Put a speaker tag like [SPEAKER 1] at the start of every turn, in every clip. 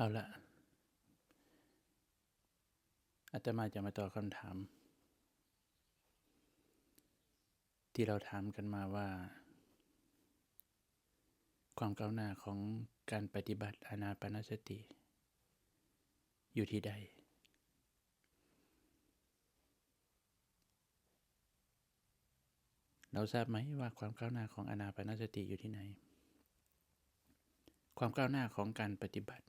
[SPEAKER 1] เอาละอาตมาจะมาตอบคำถาม ที่เราถามกันมาว่า ความก้าวหน้าของการปฏิบัติอานาปนสติ อยู่ที่ใด เราทราบไหมว่าความก้าวหน้าของอานาปนสติอยู่ที่ไหน ความก้าวหน้าของการปฏิบัติ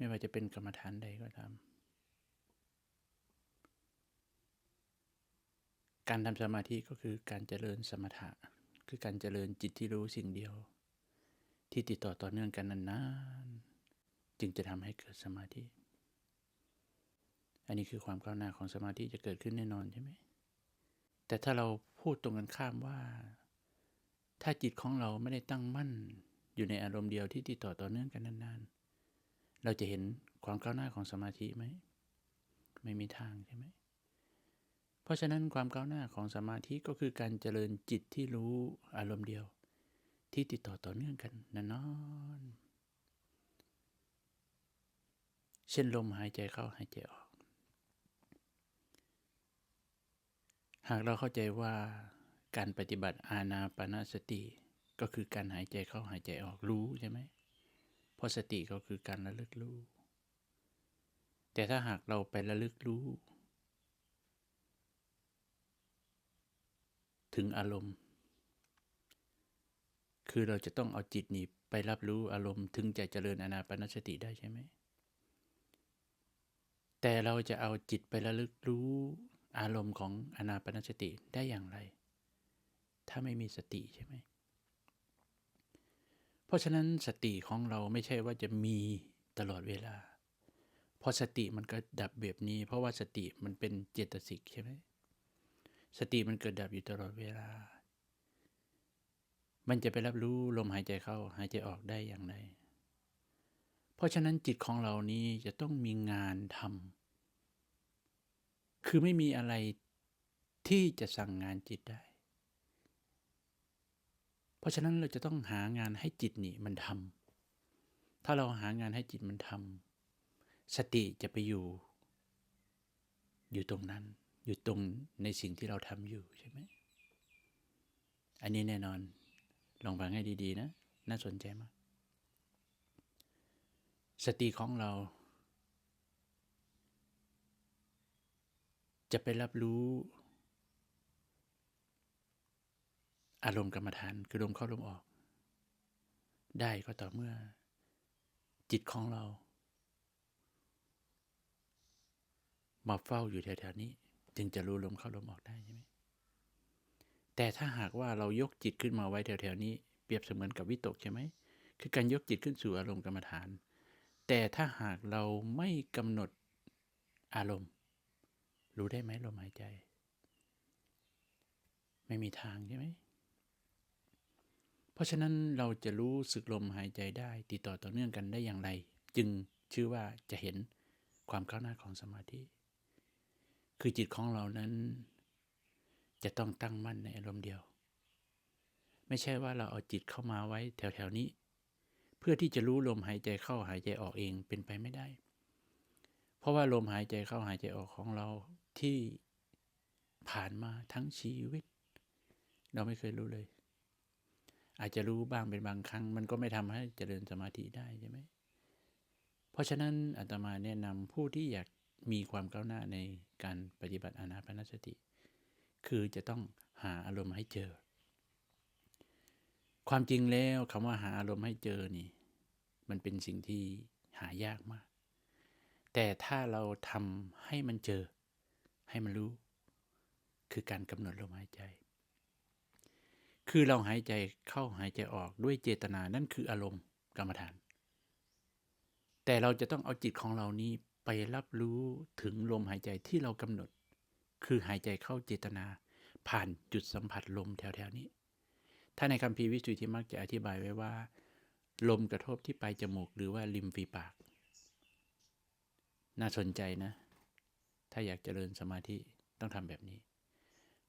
[SPEAKER 1] ไม่ว่าจะเป็นกรรมฐานใดก็ตามการทำสมาธิก็คือการเจริญสมถะ คือการเจริญจิตที่รู้สิ่งเดียว ที่ติดต่อต่อเนื่องกันนานๆ จึงจะทำให้เกิดสมาธิ อันนี้คือความก้าวหน้าของสมาธิจะเกิดขึ้นแน่นอนใช่ไหม แต่ถ้าเราพูดตรงกันข้ามว่า ถ้าจิตของเราไม่ได้ตั้งมั่นอยู่ในอารมณ์เดียวที่ติดต่อต่อเนื่องกันนานๆ เราจะเห็นความก้าวหน้าของสมาธิไหม ไม่มีทางใช่ไหม เพราะฉะนั้นความก้าวหน้าของสมาธิก็คือการเจริญจิตที่รู้อารมณ์เดียว ที่ติดต่อต่อเนื่องกันนานๆเช่นลมหายใจเข้าหายใจออก หากเราเข้าใจว่าการปฏิบัติอาณาปณสติ ก็คือการหายใจเข้าหายใจออกรู้ใช่ไหม เพราะสติก็คือการระลึกรู้ แต่ถ้าหากเราไประลึกรู้ ถึงอารมณ์ คือเราจะต้องเอาจิตนี้ไปรับรู้อารมณ์ถึงจะเจริญอนาปนสติได้ใช่ไหม แต่เราจะเอาจิตไประลึกรู้อารมณ์ของอนาปนสติได้อย่างไร ถ้าไม่มีสติใช่ไหม เพราะฉะนั้นสติของเราไม่ใช่ว่าจะมีตลอดเวลา เพราะสติมันก็ดับแบบนี้ เพราะว่าสติมันเป็นเจตสิกใช่ไหมสติมันเกิดดับอยู่ตลอดเวลา มันจะไปรับรู้ลมหายใจเข้าหายใจออกได้อย่างไร เพราะฉะนั้นจิตของเรานี้จะต้องมีงานทำ คือไม่มีอะไรที่จะสั่งงานจิตได้ เพราะฉะนั้นเราจะต้องหางานให้จิตนี่มันทำถ้าเราหางานให้จิตมันทำสติจะไปอยู่ อยู่ตรงนั้น อยู่ตรงในสิ่งที่เราทำอยู่ใช่ไหมอันนี้แน่นอน ลองฟังให้ดีๆนะ น่าสนใจมาก สติของเรา จะไปรับรู้ อารมณ์กรรมฐานคือลมเข้าลมออก ได้ก็ต่อเมื่อ จิตของเรา มาเฝ้าอยู่แถวๆนี้ จึงจะรู้ลมเข้าลมออกได้ใช่ไหมแต่ถ้าหากว่าเรายกจิตขึ้นมาไว้แถวๆนี้ เปรียบเสมือนกับวิตกใช่ไหมคือการยกจิตขึ้นสู่อารมณ์กรรมฐาน แต่ถ้าหากเราไม่กำหนดอารมณ์ รู้ได้ไหมลมหายใจ ไม่มีทางใช่ไหม ราะฉะนั้นเราจะรู้สึกลมหายใจได้ ติดต่อต่อเนื่องกันได้อย่างไร จึงชื่อว่าจะเห็นความก้าวหน้าของสมาธิ คือจิตของเรานั้น จะต้องตั้งมั่นในอารมณ์เดียว ไม่ใช่ว่าเราเอาจิตเข้ามาไว้แถวๆนี้ เพื่อที่จะรู้ลมหายใจเข้าหายใจออกเองเป็นไปไม่ได้ เพราะว่าลมหายใจเข้าหายใจออกของเราที่ผ่านมาทั้งชีวิต เราไม่เคยรู้เลย อาจจะรู้บ้างเป็นบางครั้ง มันก็ไม่ทำให้เจริญสมาธิได้ใช่ไหมเพราะฉะนั้นอาตมาแนะนำผู้ที่อยากมีความก้าวหน้าในการปฏิบัติอานาปนสติ คือจะต้องหาอารมณ์ให้เจอ ความจริงแล้วคำว่าหาอารมณ์ให้เจอนี่ มันเป็นสิ่งที่หายากมาก แต่ถ้าเราทำให้มันเจอ ให้มันรู้ คือการกำหนดลมหายใจ คือเราหายใจเข้าหายใจออกด้วยเจตนานั่นคืออารมณ์กรรมฐาน แต่เราจะต้องเอาจิตของเรานี้ไปรับรู้ถึงลมหายใจที่เรากำหนด คือหายใจเข้าเจตนา ผ่านจุดสัมผัสลมแถวๆนี้ ถ้าในคำพีวิสุทธิมักจะอธิบายไว้ว่า ลมกระทบที่ปลายจมูกหรือว่าริมฝีปาก น่าสนใจนะ ถ้าอยากเจริญสมาธิต้องทำแบบนี้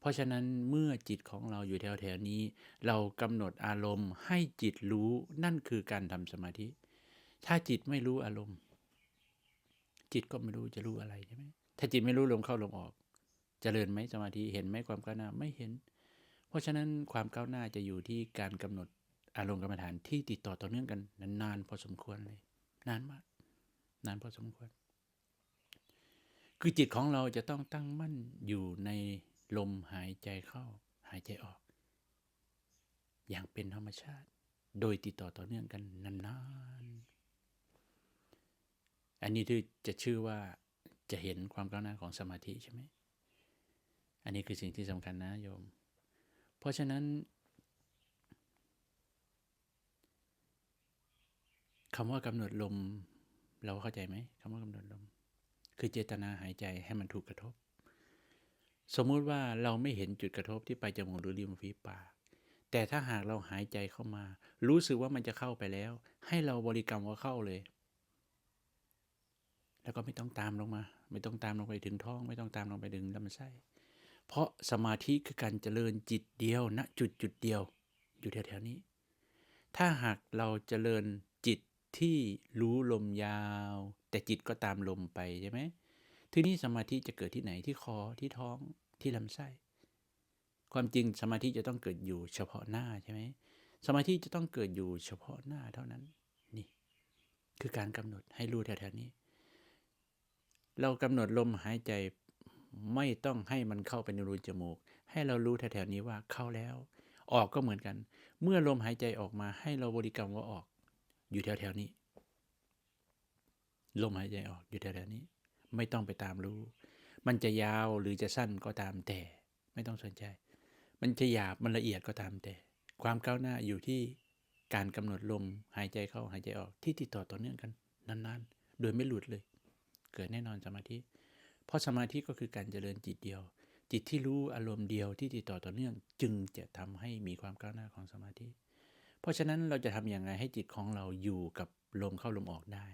[SPEAKER 1] เพราะฉะนั้นเมื่อจิตของเราอยู่แถวๆนี้ เรากำหนดอารมณ์ให้จิตรู้นั่นคือการทำสมาธิ ถ้าจิตไม่รู้อารมณ์ จิตก็ไม่รู้จะรู้อะไรใช่ไหมถ้าจิตไม่รู้ลมเข้าลมออกเจริญไหมสมาธิเห็นไหมความก้าวหน้าไม่เห็น เพราะฉะนั้นความก้าวหน้าจะอยู่ที่การกำหนดอารมณ์กรรมฐานที่ติดต่อต่อเนื่องกันนานพอสมควรเลย นานมาก นานพอสมควร คือจิตของเราจะต้องตั้งมั่นอยู่ใน ลมหายใจเข้า หายใจออก อย่างเป็นธรรมชาติ โดยติดต่อต่อเนื่องกันนานๆ อันนี้ที่จะชื่อว่าจะเห็นความก้าวหน้าของสมาธิใช่ไหม อันนี้คือสิ่งที่สำคัญนะโยม เพราะฉะนั้นคำว่ากำหนดลม เราเข้าใจไหมคำว่ากำหนดลม คือเจตนาหายใจให้มันถูกกระทบ สมมุติว่าเราไม่เห็นจุดกระทบที่ปลายจมูกหรือริมฝีปาก แต่ถ้าหากเราหายใจเข้ามา รู้สึกว่ามันจะเข้าไปแล้ว ให้เราบริกรรมว่าเข้าเลย แล้วก็ไม่ต้องตามลงมา ไม่ต้องตามลงไปถึงท้อง ไม่ต้องตามลงไปถึงลำไส้ เพราะสมาธิคือการเจริญจิตเดียวณนะจุดจุดเดียว อยู่แถวๆนี้ ถ้าหากเราเจริญจิตที่รู้ลมยาว แต่จิตก็ตามลมไปใช่ไหม ทีนี้สมาธิจะเกิดที่ไหนที่คอที่ท้องที่ลำไส้ ความจริงสมาธิจะต้องเกิดอยู่เฉพาะหน้าใช่ไหมสมาธิจะต้องเกิดอยู่เฉพาะหน้าเท่านั้น นี่ คือการกำหนดให้รู้แถวๆนี้ เรากำหนดลมหายใจไม่ต้องให้มันเข้าไปในรูจมูก ให้เรารู้แถวๆนี้ว่าเข้าแล้ว ออกก็เหมือนกัน เมื่อลมหายใจออกมา ให้เราบริกรรมว่าออก อยู่แถวๆนี้ ลมหายใจออกอยู่แถวๆนี้ ไม่ต้องไปตามรู้ มันจะยาวหรือจะสั้นก็ตามแต่ ไม่ต้องสนใจ มันจะหยาบมันละเอียดก็ตามแต่ ความก้าวหน้าอยู่ที่การกำหนดลมหายใจเข้าหายใจออกที่ติดต่อต่อเนื่องกันนานๆ โดยไม่หลุดเลย เกิดแน่นอนสมาธิ เพราะสมาธิก็คือการเจริญจิตเดียว จิตที่รู้อารมณ์เดียวที่ติดต่อต่อเนื่อง จึงจะทำให้มีความก้าวหน้าของสมาธิ เพราะฉะนั้นเราจะทำอย่างไรให้จิตของเราอยู่กับลมเข้าลมออกได้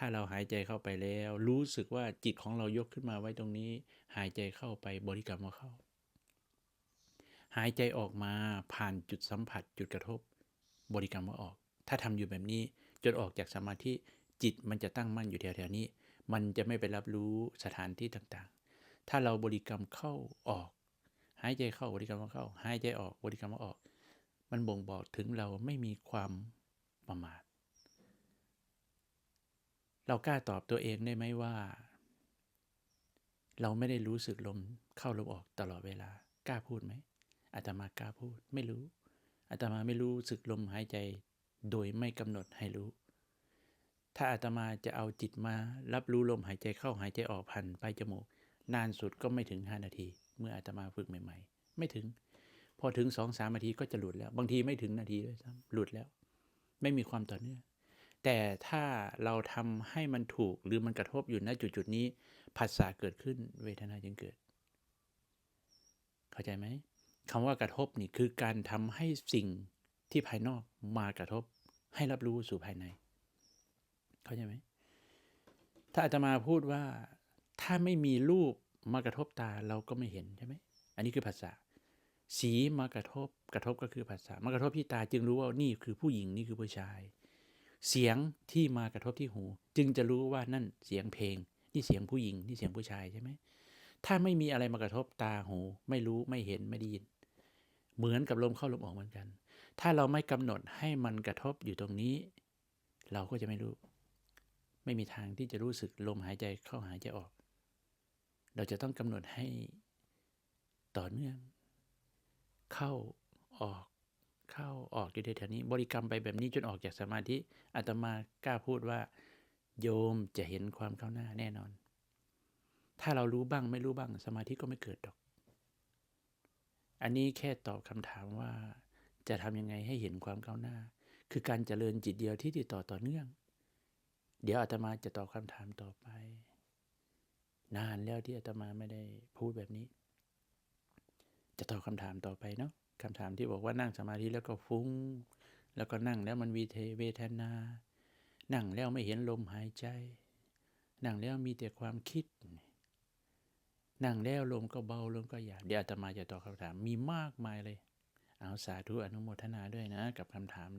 [SPEAKER 1] ถ้าเราหายใจเข้าไปแล้ว รู้สึกว่าจิตของเรายกขึ้นมาไว้ตรงนี้ หายใจเข้าไปบริกรรมว่าเข้า หายใจออกมาผ่านจุดสัมผัสจุดกระทบ บริกรรมว่าออก ถ้าทำอยู่แบบนี้จนออกจากสมาธิจิตมันจะตั้งมั่นอยู่แถวๆนี้ มันจะไม่ไปรับรู้สถานที่ต่างๆ ถ้าเราบริกรรมเข้าออก หายใจเข้าบริกรรมว่าเข้า หายใจออกบริกรรมว่าออก มันบ่งบอกถึงเราไม่มีความประมาท เรากล้าตอบตัวเองได้ไหมว่า เราไม่ได้รู้สึกลมเข้าลมออกตลอดเวลา กล้าพูดไหมอาตมากล้าพูดไม่รู้อาตมาไม่รู้สึกลมหายใจ โดยไม่กำหนดให้รู้ ถ้าอาตมาจะเอาจิตมา รับรู้ลมหายใจเข้าหายใจออกผ่านปลายจมูก นานสุดก็ไม่ถึง 5 นาที เมื่ออาตมาฝึกใหม่ ๆ ไม่ถึง พอถึง2องสามนาทีก็จะหลุดแล้ว บางทีไม่ถึงนาทีด้วยซ้ำหลุดแล้ว ไม่มีความต่อเนื่อง แต่ถ้าเราทำให้มันถูกหรือมันกระทบอยู่ณจุดจุดนี้ภาษาเกิดขึ้นเวทนาจึงเกิด เข้าใจไหมคำว่ากระทบนี่คือการทำให้สิ่งที่ภายนอกมากระทบ ให้รับรู้สู่ภายใน เข้าใจไหมถ้าอาตมาพูดว่าถ้าไม่มีรูปมากระทบตาเราก็ไม่เห็นใช่ไหมอันนี้คือภาษา สีมากระทบกระทบก็คือภาษามากระทบที่ตาจึงรู้ว่านี่คือผู้หญิงนี่คือผู้ชาย เสียงที่มากระทบที่หู จึงจะรู้ว่านั่นเสียงเพลง นี่เสียงผู้หญิง นี่เสียงผู้ชายใช่ไหมถ้าไม่มีอะไรมากระทบตาหู ไม่รู้ไม่เห็นไม่ได้ยิน เหมือนกับลมเข้าลมออกเหมือนกัน ถ้าเราไม่กำหนดให้มันกระทบอยู่ตรงนี้ เราก็จะไม่รู้ ไม่มีทางที่จะรู้สึกลมหายใจเข้าหายใจออก เราจะต้องกำหนดให้ต่อเนื่อง เข้าออก เข้าออกอยู่ในแถวนี้ บริกรรมไปแบบนี้จนออกจากสมาธิอาตมากล้าพูดว่า โยมจะเห็นความก้าวหน้าแน่นอน ถ้าเรารู้บ้างไม่รู้บ้างสมาธิก็ไม่เกิดดอก อันนี้แค่ตอบคำถามว่า จะทำยังไงให้เห็นความก้าวหน้า คือการเจริญจิตเดียวที่ติดต่อต่อเนื่อง เดี๋ยวอาตมาจะตอบคำถามต่อไป นานแล้วที่อาตมาไม่ได้พูดแบบนี้ จะตอบคำถามต่อไปเนาะ คำถามที่บอกว่านั่งสมาธิแล้วก็ฟุง้ง แล้วก็นั่งแล้วมันวีเทเวทนา นั่งแล้วไม่เห็นลมหายใจ นั่งแล้วมีแต่ความคิด นั่งแล้วลมก็เบาลมก็หยาบเดี๋ยวอาตมาจะตอบคำถามมีมากมายเลย เอาสาธุอนุโมทนาด้วยนะ กับคำถาม